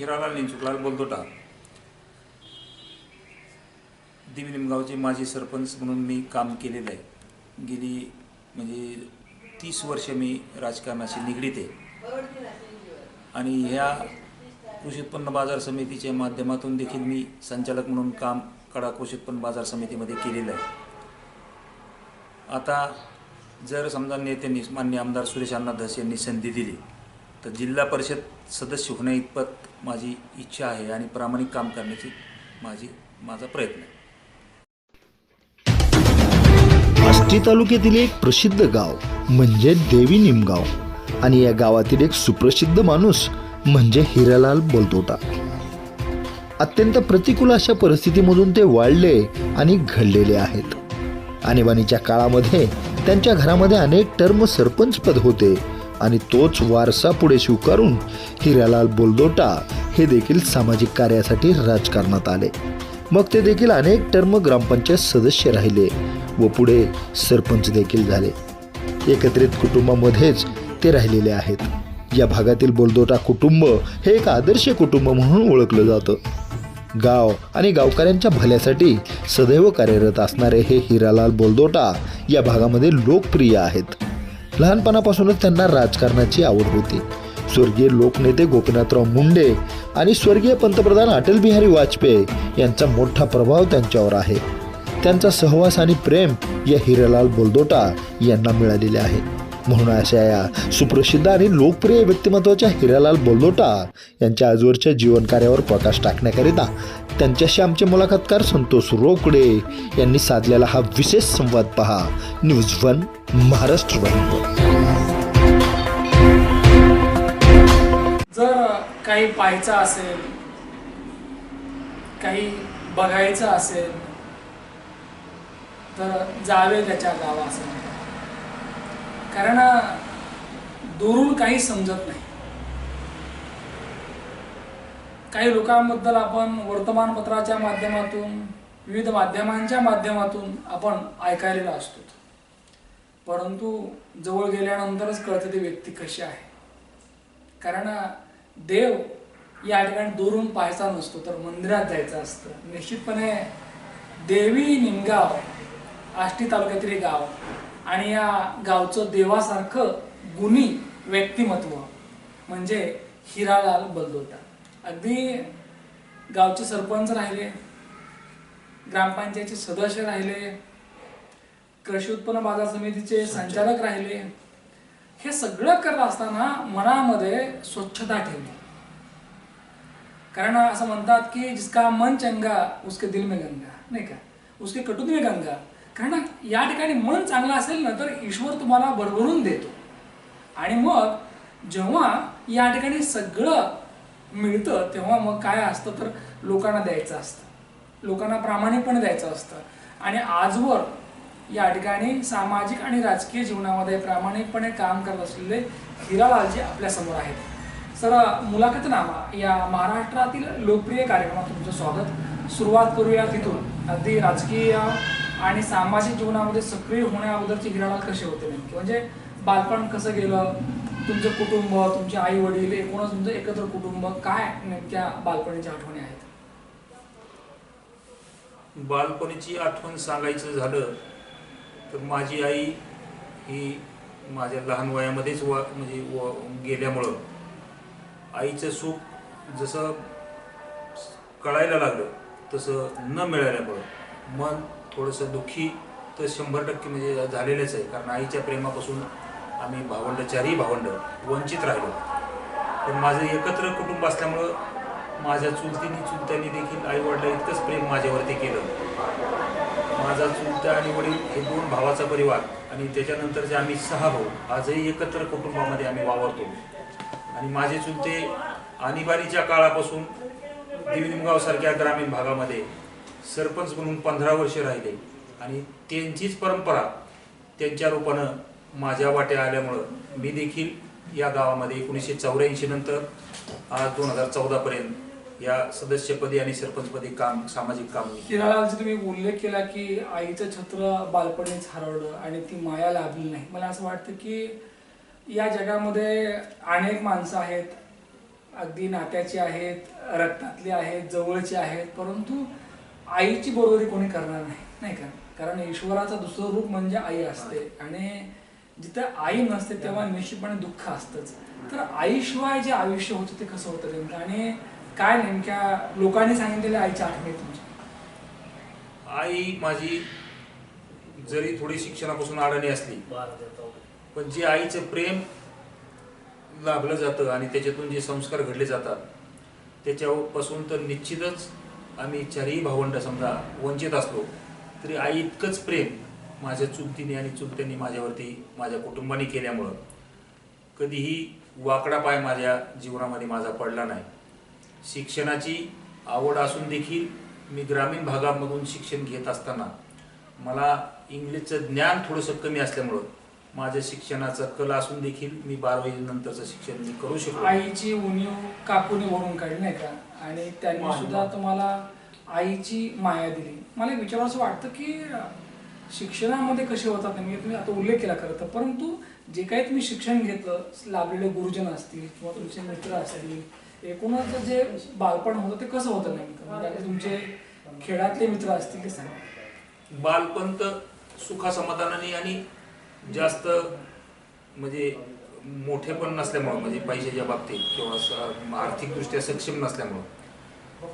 हिरालाल निंचुकलाल बोलतोटा. दिवी निमगावचे माजी सरपंच म्हणून मी काम केलेलं आहे. गेली म्हणजे तीस वर्ष मी राजकारणाशी निगडीत आहे. आणि ह्या कृषी उत्पन्न बाजार समितीच्या माध्यमातून देखील मी संचालक म्हणून काम कडा कृषी उत्पन्न बाजार समितीमध्ये केलेलं आहे. आता जर समजा नेत्यांनी मान्य आमदार सुरेश अण्णा धस यांनी संधी दिली तर जिल्हा परिषद सदस्य होण्या इतपत माझी इच्छा आहे आणि प्रामाणिक काम करण्याची माझी माझा प्रयत्न आहे. आष्टी तालुक्यातील एक प्रसिद्ध गाव म्हणजे देवी निमगाव. आणि या गावातील एक सुप्रसिद्ध माणूस म्हणजे हिरालाल बोलतोटा. अत्यंत प्रतिकूल अशा परिस्थितीमधून ते वाढले आणि घडलेले आहेत. आणीबाणीच्या काळामध्ये त्यांच्या घरामध्ये अनेक टर्म सरपंच पद होते. आणि तोच वारसा पुढे स्वीकारून हिरालाल बोलदोटा हे देखील सामाजिक कार्यासाठी राजकारणात आले. मग ते देखील अनेक टर्म ग्रामपंचायत सदस्य राहिले व पुढे सरपंच देखील झाले. एकत्रित कुटुंबामध्येच ते राहिलेले आहेत. या भागातील बोलदोटा कुटुंब हे एक आदर्श कुटुंब म्हणून ओळखलं जातं. गाव आणि गावकऱ्यांच्या भल्यासाठी सदैव कार्यरत असणारे हे हिरालाल बोलदोटा या भागामध्ये लोकप्रिय आहेत. लहानपणापासूनच त्यांना राजकारणाची आवड होती. स्वर्गीय लोकनेते गोपीनाथराव मुंडे आणि स्वर्गीय पंतप्रधान अटल बिहारी वाजपेयी यांचा मोठा प्रभाव त्यांच्यावर आहे. त्यांचा सहवास आणि प्रेम या हिरालाल बोलदोटा यांना मिळालेले आहे. म्हणून अशा या सुप्रसिद्ध आणि लोकप्रिय व्यक्तिमत्वाच्या हिरालाल बोलदोटा यांच्या आजवरच्या जीवनकार्यावर प्रकाश टाकण्याकरिता त्यांच्याशी आमचे मुलाखतकार संतोष रोकडे यांनी साधलेला हा विशेष संवाद पहा. न्यूज वन महाराष्ट्र जर काही पाहायचं असेल काही बघायचं असेल तर जावे त्याच्या गावासमोर. कारण दुरून काही समजत नाही. काही लोकांबद्दल आपण वर्तमानपत्राच्या माध्यमातून विविध माध्यमांच्या माध्यमातून आपण ऐकायलेला असतो. परंतु जवळ गेल्यानंतरच कळतं ती व्यक्ती कशी आहे. कारण देव या ठिकाणी दुरून पाहायचा नसतो तर मंदिरात जायचं असतं. निश्चितपणे देवी निमगाव आष्टी तालुक्यातील गाव. आणि या गावचं देवासारखं गुणी व्यक्तिमत्व म्हणजे हिरालाल बलदोटा. अगदी गावचे सरपंच राहिले ग्रामपंचायतचे सदस्य राहिले कृषी उत्पन्न बाजार समितीचे संचालक राहिले हे सगळं करत असताना मनामध्ये स्वच्छता ठेवली. कारण असं म्हणतात की जिसका मन चंगा उसके दिल में गंगा नाही का? उसके कटुत में गंगा. कारण या ठिकाणी मन चांगलं असेल ना तर ईश्वर तुम्हाला भरभरून देतो. आणि मग जेव्हा या ठिकाणी सगळं मिळतं तेव्हा मग काय असतं तर लोकांना द्यायचं असतं. लोकांना प्रामाणिकपणे द्यायचं असतं. आणि आजवर या ठिकाणी सामाजिक आणि राजकीय जीवनामध्ये प्रामाणिकपणे काम करत असलेले हिरालालजी आपल्यासमोर आहेत. सर मुलाखतनामा या महाराष्ट्रातील लोकप्रिय कार्यक्रमात तुमचं स्वागत. सुरुवात करूया तिथून. अगदी राजकीय आणि सामाजिक जीवनामध्ये सक्रिय होण्याअगोदरचे हिरालाल कसे होते नेमके? म्हणजे बालपण कसं गेलं? तुमचं कुटुंब तुमचे आई वडील एकूणच तुमचं म्हणजे एकत्र कुटुंब काय नेमक्या बालपणीच्या आठवणी आहेत? बालपणीची आठवण सांगायचं झालं तर माझी आई ही माझ्या लहान वयामध्येच वा म्हणजे व गेल्यामुळं आईचं सुख जसं कळायला लागलं तसं न मिळाल्यामुळं मन थोडंसं दुःखी तर शंभर टक्के म्हणजे झालेलंच आहे कारण आईच्या प्रेमापासून आम्ही भावंड चारही भावंड वंचित राहिलो. पण माझं एकत्र कुटुंब असल्यामुळं माझ्या चुलतीनी चुलत्यांनी देखील आईवडला इतकंच प्रेम माझ्यावरती केलं. माझा चुलता आणि वडील हे दोन भावाचा परिवार आणि त्याच्यानंतरचे आम्ही सहा भाऊ आजही एकत्र कुटुंबामध्ये आम्ही वावरतो. आणि माझे चुलते आणीबाणीच्या काळापासून देवीनिमगावसारख्या ग्रामीण भागामध्ये सरपंच म्हणून पंधरा वर्ष राहिले. आणि त्यांचीच परंपरा त्यांच्या रूपानं माझ्या वाट्या आल्यामुळं मी देखील या गावामध्ये एकोणीसशे चौऱ्याऐंशी नंतर आज दोन हजार चौदापर्यंत या सदस्यपदी आणि सरपंचपदी काम सामाजिक काम मी तुम्ही उल्लेख केला की आईचं छत्र बालपणीच हरवलं आणि ती माया लाभली नाही. मला असं वाटतं की या जगामध्ये अनेक माणसं आहेत. अगदी नात्याची आहेत रक्तातली आहेत जवळची आहेत परंतु आईची बरोबरी कोणी करणार नाही. नाही का? कारण ईश्वराचं दुसरं रूप म्हणजे आई असते. आणि जिथं आई नसते तेव्हा निश्चितपणे दुःख असतंच. तर आईशिवाय जे आयुष्य होतं ते कसं होतं नेमकं? आणि काय नेमक्या लोकांनी सांगितलेले आईच्या आठवणी तुमच्या? आई माझी जरी थोडी शिक्षणापासून अडाणी असली पण जे आईचं प्रेम लाभलं जातं आणि त्याच्यातून जे संस्कार घडले जातात त्याच्यापासून तर निश्चितच आम्ही चारही भावंड समजा वंचित असलो तरी आई इतकंच प्रेम माझ्या चुलतीने आणि चुलत्यांनी माझ्यावरती माझ्या कुटुंबाने केल्यामुळं कधीही वाकडा पाय माझ्या जीवनामध्ये माझा पडला नाही. शिक्षणाची आवड असून देखील मी ग्रामीण भागामधून शिक्षण घेत असताना मला इंग्लिशचं ज्ञान थोडंसं कमी असल्यामुळं माझ्या शिक्षणाचा कल असून देखील मी बारावी नंतरचं शिक्षण मी करू शकलो आईची उणीव कापुनी भरून काढली नाही का? आणि त्यांनी सुद्धा तुम्हाला आईची माया दिली. मला एक विचारावं असं वाटतं की शिक्षणामध्ये कसे होतात म्हणजे तुम्ही आता उल्लेख केला खरं तर परंतु जे काही तुम्ही शिक्षण घेतलं लाभलेले गुरुजन असतील किंवा तुमचे मित्र असतील एकूणच जे बालपण होतं ते कसं होतं नेमकं? म्हणजे तुमचे खेळातले मित्र असतील ते सांगा. बालपण तर सुखासमाधानाने आणि जास्त म्हणजे मोठे पण नसल्यामुळं म्हणजे पैशाच्या बाबतीत किंवा आर्थिकदृष्ट्या सक्षम नसल्यामुळं.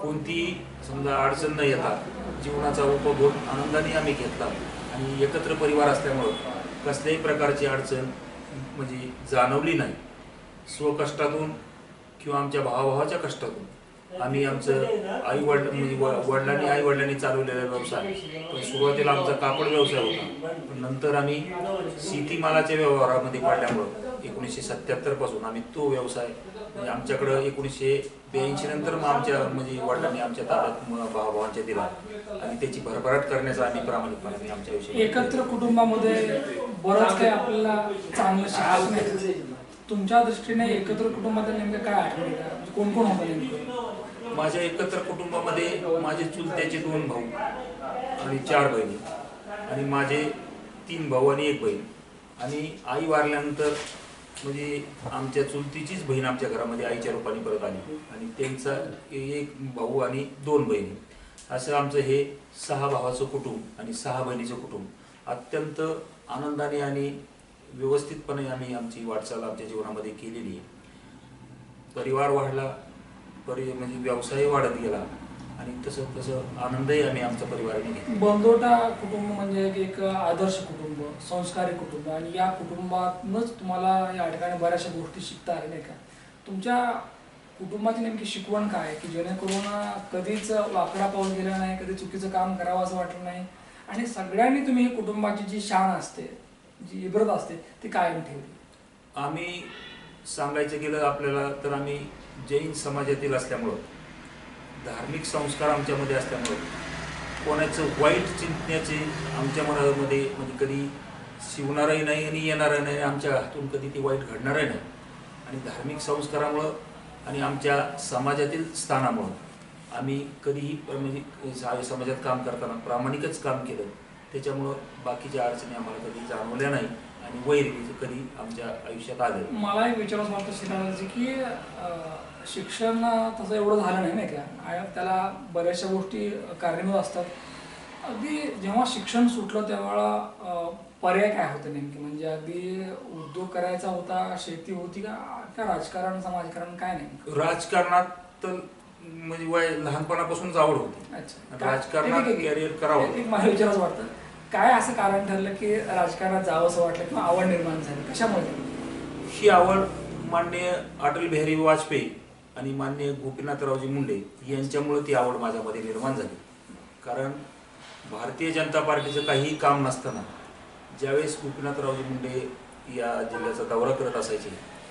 कोणतीही समजा अडचण न येता जीवनाचा उपभोग आनंदाने आम्ही घेतला. आणि एकत्र परिवार असल्यामुळं कसल्याही प्रकारची अडचण म्हणजे जाणवली नाही. स्वकष्टातून किंवा आमच्या भावाभावाच्या कष्टातून. आम्ही आमचं आई वडील म्हणजे व- वडिलांनी आई वडिलांनी चालवलेला व्यवसाय. पण सुरुवातीला आमचा कापड व्यवसाय होता. पण नंतर आम्ही शेतीमालाच्या व्यवहारामध्ये पडल्यामुळं एकोणीसशे सत्याहत्तरपासून आम्ही तो व्यवसाय म्हणजे आमच्याकडं एकोणीसशे ब्याऐंशी नंतर मग आमच्या म्हणजे वडिलांनी आमच्या ताब्यात भावाभावांच्या दिला. आणि त्याची भरभराट करण्याचा आम्ही प्रामाणिकपणे आमच्या आयुष्यात एकत्र कुटुंबामध्ये बरंच काही आपल्याला चांगलं शिकायला मिळतं. तुमच्या दृष्टीने एकत्र कुटुंबातील नेमकं काय आठवणी? म्हणजे कोण कोण होतं नेमकं? माझ्या एकत्र कुटुंबामध्ये माझे चुलत्याचे दोन भाऊ आणि चार बहिणी. आणि माझे तीन भाऊ आणि एक बहीण. आणि आई वारल्यानंतर म्हणजे आमच्या चुलतीचीच बहीण आमच्या घरामध्ये आईच्या रूपाने परत आली. आणि त्यांचा एक भाऊ आणि दोन बहिणी. असं आमचं हे सहा भावाचं कुटुंब आणि सहा बहिणीचं कुटुंब. अत्यंत आनंदाने आणि व्यवस्थितपणे आम्ही आमची वाटचाल आमच्या जीवनामध्ये केलेली आहे. परिवार वाढला परि म्हणजे व्यवसाय वाढत गेला. आणि तसं तसं आनंदही आम्ही आमच्या परिवाराने घेतला. बंदोटा कुटुंब म्हणजे एक आदर्श कुटुंब संस्कारी कुटुंब. आणि या कुटुंबातूनच तुम्हाला या ठिकाणी बऱ्याचशा गोष्टी शिकता आल्या नाही का? तुमच्या कुटुंबाची नेमकी शिकवण काय की जेणेकरून कधीच वाकडा पाऊल गेला नाही कधी चुकीचं काम करावं असं वाटलं नाही? आणि सगळ्यांनी तुम्ही कुटुंबाची जी शान असते जी इब्रत असते ती कायम ठेवली? आम्ही सांगायचं गेलं आपल्याला तर आम्ही जैन समाजातील असल्यामुळं. धार्मिक संस्कार आमच्यामध्ये असल्यामुळं कोणाचं वाईट चिंतण्याचे आमच्या मनामध्ये म्हणजे कधी शिवणारही नाही आणि येणारही नाही आमच्या हातून कधी ते वाईट घडणारही नाही. आणि धार्मिक संस्कारामुळं आणि आमच्या समाजातील स्थानामुळं आम्ही कधीही म्हणजे समाजात काम करताना प्रामाणिकच काम केलं त्याच्यामुळं बाकीच्या अडचणी आम्हाला कधी जाणवल्या नाही आणि वैर कधी आमच्या आयुष्यात आले मला एक विचारायचं वाटतं की शिक्षण तसं एवढं झालं नाही नाही का आणि त्याला बऱ्याचशा गोष्टी कारणीभूत असतात. अगदी जेव्हा शिक्षण सुटलं तेव्हा पर्याय काय होते नेमके? म्हणजे अगदी उद्योग करायचा होता शेती होती का? का राजकारण समाजकारण काय नेमकं? राजकारणात तर म्हणजे वय लहानपणापासूनच आवड होती. अच्छा. राजकारणात career करावं. एक- मला विचारायचं वाटतं. काय असं कारण ठरलं की राजकारणात जावं असं वाटलं किंवा आवड निर्माण झाली? कशामुळे? ही आवड माननीय अटल बिहारी वाजपेयी आणि माननीय गोपीनाथरावजी मुंडे यांच्यामुळे ती आवड माझ्यामध्ये निर्माण झाली. कारण भारतीय जनता पार्टीचं काहीही काम नसताना ज्यावेळेस गोपीनाथरावजी मुंडे या जिल्ह्याचा दौरा करत असायचे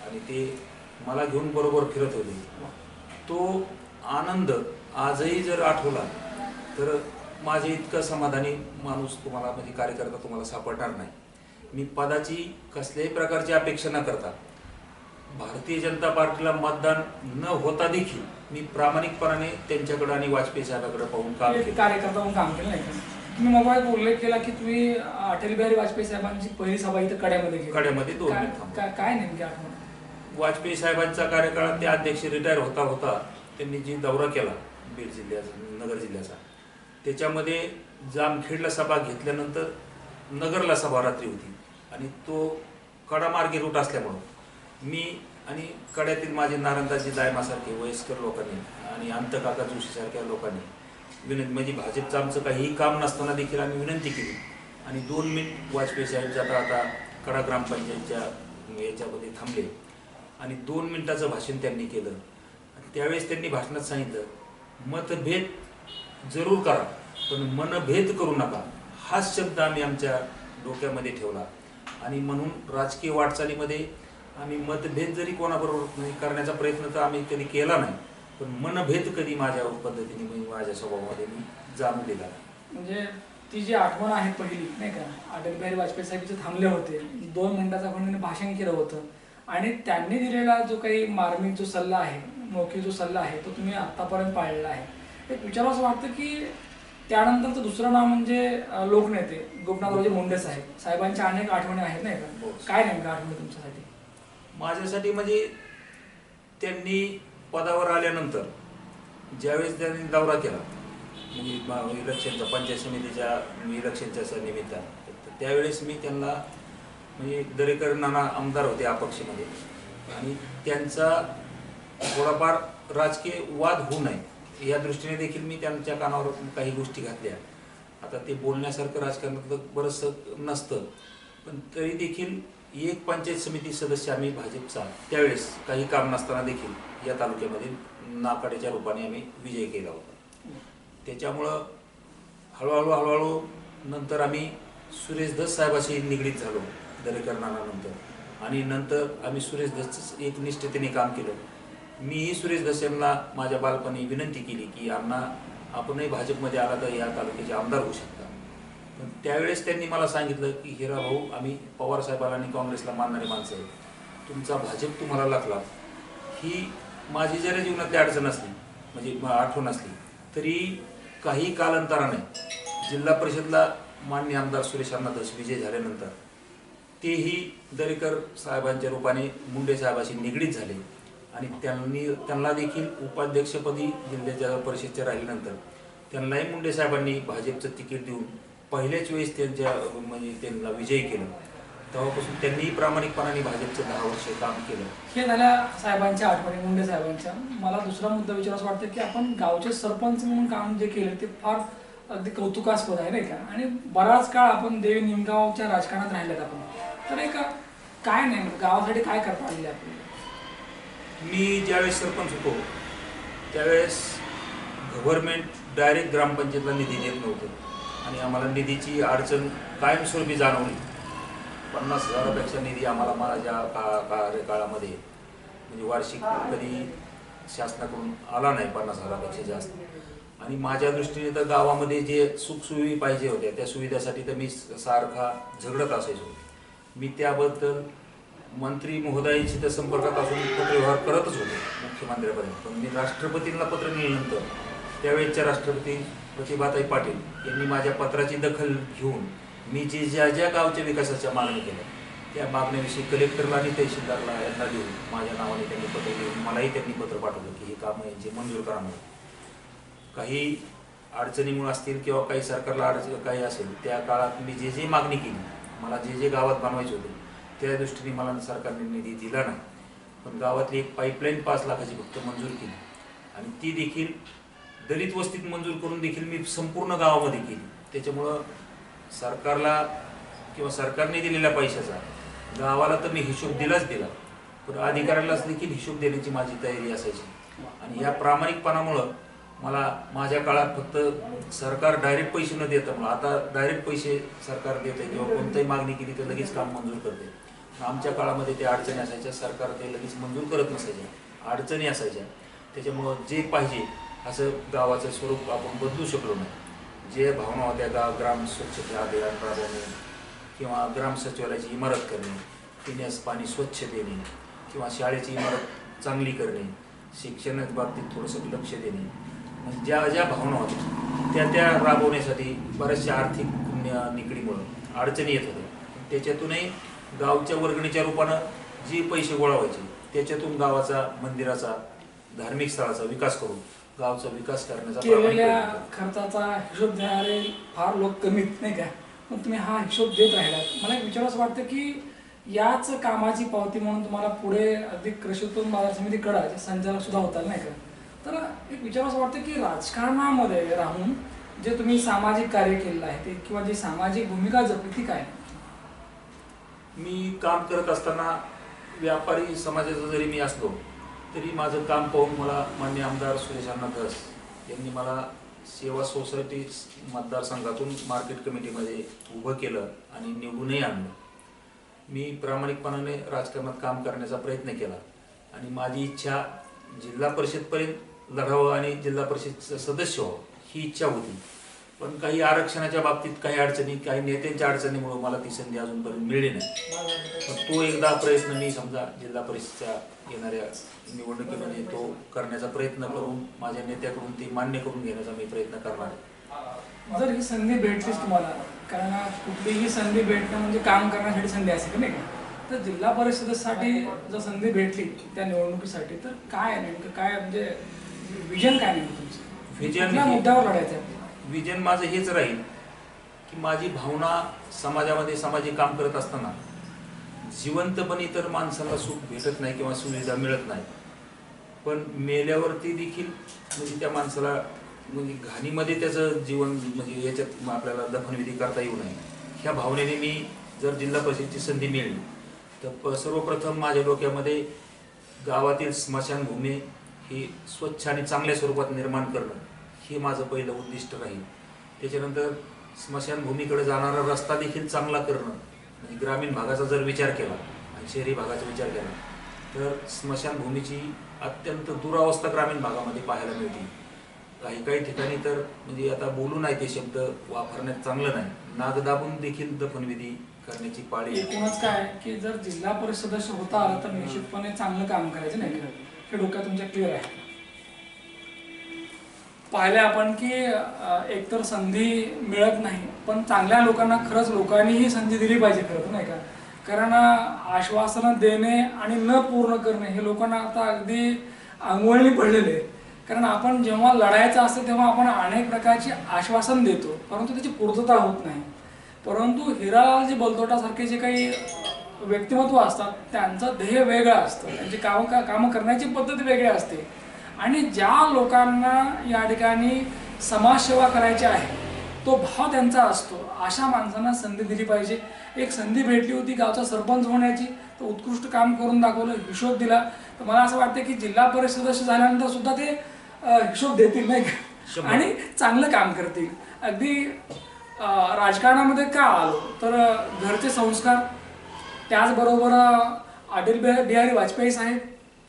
आणि ते मला घेऊन बरोबर फिरत होते तो आनंद आजही जर आठवला तर माझे इतका समाधानी माणूस तुम्हाला म्हणजे कार्यकर्ता तुम्हाला सापडणार नाही. मी पदाची कसल्याही प्रकारची अपेक्षा न करता भारतीय जनता पार्टीला मतदान न होता देखील मी प्रामाणिकपणाने त्यांच्याकडे आणि वाजपेयी साहेबांकडे पाहून काम केलं. कार्यकर्ता म्हणून काम केलं नाही तुम्ही मोबाईल उल्लेख केला की तुम्ही अटल बिहारी वाजपेयी साहेबांची पहिली सभा इथं कड्यामध्ये. कड्यामध्ये दोन काय- नेमकी आठवण? वाजपेयी साहेबांच्या कार्यकाळात ते अध्यक्ष रिटायर होता होता त्यांनी जी दौरा केला बीड जिल्ह्याचा नगर जिल्ह्याचा त्याच्यामध्ये जामखेडला सभा घेतल्यानंतर नगरला सभा रात्री होती. आणि तो कडामार्गी रूट असल्यामुळं मी आणि कड्यातील माझे नारंदाजी दायमासारखे वयस्कर लोकांनी आणि अंतकाका जोशीसारख्या लोकांनी विनंती म्हणजे भाजपचं आमचं काहीही काम नसताना देखील आम्ही विनंती केली. आणि दोन मिनिट वाजपेयी साहेब जाता आता कडा ग्रामपंचायतच्या याच्यामध्ये थांबले. आणि दोन मिनिटाचं भाषण त्यांनी केलं. आणि त्यावेळेस त्यांनी भाषणात सांगितलं मतभेद जरूर करा पण मनभेद करू नका. हाच शब्द आम्ही आमच्या डोक्यामध्ये ठेवला. आणि म्हणून राजकीय वाटचालीमध्ये आम्ही मतभेद जरी कोणाबरोबर करण्याचा प्रयत्न तर आम्ही कधी केला नाही. पण मनभेद कधी माझ्या पद्धतीने म्हणजे माझ्या स्वभावामध्ये मी जाणून दिला. म्हणजे ती जी आठवण आहे पहिली नाही का? अटल बिहारी वाजपेयी साहेब इथे थांबले होते. दोन मिनिटाचं आपण त्यांनी भाषण केलं होतं. आणि त्यांनी दिलेला जो काही मार्मिक जो सल्ला आहे मौखिक जो सल्ला आहे तो तुम्ही आतापर्यंत पाळलेला आहे. एक विचार असं वाटतं की त्यानंतरचं दुसरं नाव म्हणजे लोकनेते गोपनाथरावजी मुंडे साहेब. साहेबांच्या अनेक आठवणी आहेत नाही हो. का काय नेमकं आठवणी तुमच्यासाठी? माझ्यासाठी म्हणजे त्यांनी पदावर आल्यानंतर ज्यावेळेस त्यांनी दौरा केला म्हणजे मा- इलेक्शनच्या पंचायत समितीच्या इलेक्शनच्या निमित्तानं तर त्यावेळेस मी त्यांना म्हणजे दरेकर नाना आमदार होते अपक्षमध्ये आणि त्यांचा थोडाफार राजकीय वाद होऊ नये या दृष्टीने देखील मी त्यांच्या कानावर काही गोष्टी घातल्या. आता ते बोलण्यासारखं राजकारणात तर बरंचसं नसतं पण तरी देखील एक पंचायत समिती सदस्य आम्ही भाजपचा. त्यावेळेस काही काम नसताना देखील या तालुक्यामध्ये नाकाड्याच्या रूपाने आम्ही विजय केला होता. त्याच्यामुळं हळूहळू हळूहळू नंतर आम्ही सुरेश दस साहेबाशी निगडीत झालो दरेकरणानंतर. आणि नंतर आम्ही सुरेश दसच एक निष्ठतेने काम केलं. मीही सुरेश दस यांना माझ्या बालपणी विनंती केली की यांना आपणही भाजपमध्ये आला तर या तालुक्याचे आमदार होऊ शकता. त्यावेळेस त्यांनी मला सांगितलं की हिरा भाऊ आम्ही पवार साहेबाला आणि काँग्रेसला मानणारी माणसं आहे तुमचा भाजप तुम्हाला लागला. ही माझी जरी जीवनातली अडचण असली म्हणजे आठवण असली तरी काही कालांतराने जिल्हा परिषदला मान्य आमदार सुरेश अण्णा विजय झाल्यानंतर तेही दरेकर साहेबांच्या रूपाने मुंडे साहेबाशी निगडीत झाले. आणि त्यांनी त्यांना देखील उपाध्यक्षपदी जिल्ह्याच्या परिषदच्या राहिल्यानंतर त्यांनाही मुंडे साहेबांनी भाजपचं तिकीट देऊन पहिल्याच वेळेस त्यांच्या म्हणजे त्यांना विजयी केलं तेव्हापासून त्यांनीही प्रामाणिकपणाने भाजपचं दहा वर्ष काम केलं. हे झाल्या साहेबांच्या आठवणी मुंडे साहेबांच्या. मला दुसरा मुद्दा विचार असं वाटतं की आपण गावचे सरपंच म्हणून काम जे केलं ते फार अगदी कौतुकास्पद आहे नाही का? आणि बराच काळ आपण देवी निमगावच्या राजकारणात राहिल्यात आपण. तर एक काय नाही गावासाठी काय करता आलेले आपल्याला मी ज्यावेळेस सरपंच होतो त्यावेळेस गव्हर्नमेंट डायरेक्ट ग्रामपंचायतला निधी देत नव्हतं. आणि आम्हाला निधीची अडचण कायमस्वरूपी जाणवली. पन्नास हजारापेक्षा निधी आम्हाला माझ्या का कार्यकाळामध्ये म्हणजे वार्षिक कधी शासनाकडून आला नाही पन्नास हजारापेक्षा जास्त. आणि माझ्या दृष्टीने तर गावामध्ये जे सुखसुविधा पाहिजे होत्या त्या सुविधासाठी तर मी सारखा झगडत असायचो. मी त्याबद्दल मंत्री महोदयांशी तर संपर्कात असून पत्रव्यवहार करतच होतो मुख्यमंत्र्यापर्यंत. पण मी राष्ट्रपतींना पत्र लिहिल्यानंतर त्यावेळेसच्या राष्ट्रपती प्रतिभाताई पाटील यांनी माझ्या पत्राची दखल घेऊन मी जे ज्या ज्या गावच्या विकासाच्या मागणी केल्या त्या मागण्याविषयी कलेक्टरला आणि तहसीलदारला यांना देऊन माझ्या नावाने त्यांनी पत्र लिहून मलाही त्यांनी पत्र पाठवलं की हे कामं यांची मंजूर करा म्हणून. काही अडचणीमुळे असतील किंवा काही सरकारला अडचण काही असेल त्या काळात मी जे जे मागणी केली मला जे जे गावात बनवायचे होते त्या दृष्टीने मला सरकारने निधी दिला नाही. पण गावातली एक पाईपलाईन पाच लाखाची फक्त मंजूर केली. आणि ती देखील दलित वस्तीत मंजूर करून देखील मी संपूर्ण गावामध्ये केली. त्याच्यामुळं सरकारला किंवा सरकारने दिलेल्या पैशाचा गावाला तर मी हिशोब दिलाच दिला पण अधिकाऱ्यालाच देखील हिशोब देण्याची माझी तयारी असायची. आणि या प्रामाणिकपणामुळं मला माझ्या काळात फक्त सरकार डायरेक्ट पैसे न देतं मला आता डायरेक्ट पैसे सरकार देते किंवा कोणतीही मागणी केली तर लगेच काम मंजूर करते. आमच्या काळामध्ये त्या अडचणी असायच्या सरकार ते लगेच मंजूर करत नसायच्या अडचणी असायच्या. त्याच्यामुळं जे पाहिजे असं गावाचं स्वरूप आपण बदलू शकलो नाही. जे भावना होत्या गाव ग्राम स्वच्छता अभियान राबवणे किंवा ग्राम सचिवालयाची इमारत करणे पिण्यास पाणी स्वच्छ देणे किंवा शाळेची इमारत चांगली करणे शिक्षणाच्या बाबतीत थोडंसं लक्ष देणे म्हणजे ज्या ज्या भावना होत्या त्या त्या राबवण्यासाठी बऱ्याचशा आर्थिक निकडीमुळं अडचणी येत होत्या. त्याच्यातूनही गावच्या वर्गणीच्या रूपानं जी पैसे गोळा व्हायचे त्याच्यातून गावाचा मंदिराचा धार्मिक स्थळाचा विकास करून गावचा विकास करण्याचा केलेल्या. खर्चाचा हिशोब देणारे फार लोक कमीत नाही का? पण तुम्ही हा हिशोब देत राहिलात. मला एक विचारावं वाटतं की याच कामाची पावती म्हणून तुम्हाला पुढे अधिक कृषी उत्पन्न बाजार समितीकडे संचालक सुद्धा होतात नाही का? तर एक विचारावं वाटतं की राजकारणामध्ये राहून जे तुम्ही सामाजिक कार्य केलेलं आहे ते किंवा जी सामाजिक भूमिका जपली ती काय? मी काम करत असताना व्यापारी समाजाचा जरी मी असलो तरी माझं काम पाहून मला मान्य आमदार सुरेश अण्णा यांनी मला सेवा सोसायटी मतदारसंघातून मार्केट कमिटीमध्ये उभं केलं आणि निवडूनही आणलं. मी प्रामाणिकपणाने राजकारणात काम करण्याचा प्रयत्न केला आणि माझी इच्छा जिल्हा परिषदपर्यंत लढावं आणि जिल्हा परिषदचं सदस्य व्हावं ही इच्छा होती. पण काही आरक्षणाच्या बाबतीत काही अडचणी काही नेत्यांच्या अडचणीमुळे मला ती संधी अजूनपर्यंत मिळली नाही. पण तो एकदा प्रयत्न मी समजा जिल्हा परिषदच्या येणाऱ्या निवडणुकीमध्ये तो करण्याचा प्रयत्न करून माझ्या नेत्याकडून ती मान्य करून घेण्याचा मी प्रयत्न करणार आहे. जर ही संधी भेटलीच तुम्हाला कारण कुठलीही संधी भेटणं म्हणजे काम करण्यासाठी संधी असते नाही का? तर जिल्हा परिषदेसाठी जर संधी भेटली त्या निवडणुकीसाठी तर काय नेमकं? काय म्हणजे विजन काय नेमकं तुमचं? हे- मुद्द्यावर लढायचं आहे? विजन माझं हेच राहील की माझी भावना समाजामध्ये सामाजिक काम करत असताना जिवंतपणे तर माणसाला सुख भेटत नाही किंवा सुविधा मिळत नाही. पण मेल्यावरती देखील म्हणजे त्या माणसाला म्हणजे घाणीमध्ये त्याचं जीवन म्हणजे याच्यात आपल्याला दफनविधी करता येऊ नये. ह्या भावनेने मी जर जिल्हा परिषदेची संधी मिळली तर प सर्वप्रथम माझ्या डोक्यामध्ये गावातील स्मशानभूमी ही स्वच्छ आणि चांगल्या स्वरूपात निर्माण करणं. हे माझं पहिलं उद्दिष्ट राहील. त्याच्यानंतर स्मशानभूमीकडे जाणारा रस्ता देखील चांगला करणं म्हणजे ग्रामीण भागाचा जर विचार केला आणि शहरी भागाचा विचार केला तर स्मशानभूमीची अत्यंत दुरावस्था ग्रामीण भागामध्ये पाहायला मिळते. काही काही ठिकाणी तर म्हणजे आता बोलू नाही ते शब्द वापरण्यात चांगलं नाही. नाग दाबून देखील दफनविधी करण्याची पाळी. एकूणच काय की जर जिल्हा परिषद होता आला तर निश्चितपणे चांगलं काम करायचं नाही हे डोक्यात तुमच्या क्लिअर आहे. पाहिले आपण की एकतर संधी मिळत नाही पण चांगल्या लोकांना खरंच लोकांनी ही संधी दिली पाहिजे खरं नाही का? कारण आश्वासनं देणे आणि न पूर्ण करणे हे लोकांना आता अगदी अंगवळणी पडलेले आहे. कारण आपण जेव्हा लढायचं असतं तेव्हा आपण अनेक प्रकारची आश्वासन देतो परंतु त्याची पूर्तता होत नाही. परंतु हिरालालजी बलतोटासारखे जे काही व्यक्तिमत्व असतात त्यांचं ध्येय वेगळं असतं. त्यांची कामं का कामं करण्याची पद्धत वेगळी असते. आणि ज्या लोकांना या ठिकाणी समाजसेवा करायची आहे तो भाव त्यांचा असतो. अशा माणसांना संधी दिली पाहिजे. एक संधी भेटली होती गावचा सरपंच होण्याची तर उत्कृष्ट काम करून दाखवलं हिशोब दिला. तर मला असं वाटतं की जिल्हा परिषद सदस्य झाल्यानंतर सुद्धा ते हिशोब देतील नाही का. आणि चांगलं काम करतील. अगदी राजकारणामध्ये का आलो? तर घरचे संस्कार. त्याचबरोबर अटल बिहारी वाजपेयी साहेब.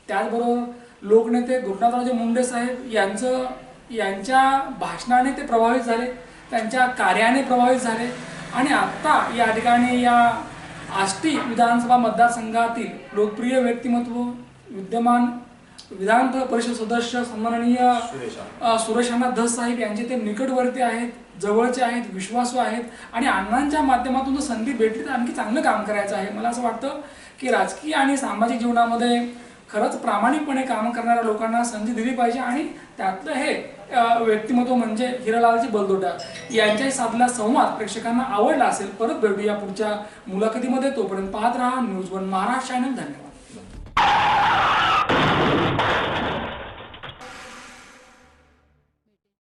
त्याचबरोबर लोकनेते गोपनाथरावजी मुंडे साहेब यांचं यांच्या भाषणाने ते प्रभावित झाले त्यांच्या कार्याने प्रभावित झाले. आणि आत्ता या ठिकाणी या आष्टी विधानसभा मतदारसंघातील लोकप्रिय व्यक्तिमत्व विद्यमान विधान परिषद सदस्य सन्माननीय सुरेश आहे. अ, सुरेश अण्णा धस साहेब यांचे ते निकटवर्ती आहेत जवळचे आहेत विश्वासू आहेत. आणि अण्णांच्या माध्यमातून संधी भेटली तर आणखी चांगलं काम करायचं आहे. मला असं वाटतं की राजकीय आणि सामाजिक जीवनामध्ये खरंच प्रामाणिकपणे काम करणाऱ्या लोकांना संधी दिली पाहिजे आणि त्यातलं हे व्यक्तिमत्व म्हणजे हिरालालजी बलदोटा यांच्याही साधला संवाद प्रेक्षकांना आवडला असेल परत भेटू या पुढच्या मुलाखतीमध्ये. तोपर्यंत पाहत राहा न्यूज वन महाराष्ट्र चॅनल. धन्यवाद.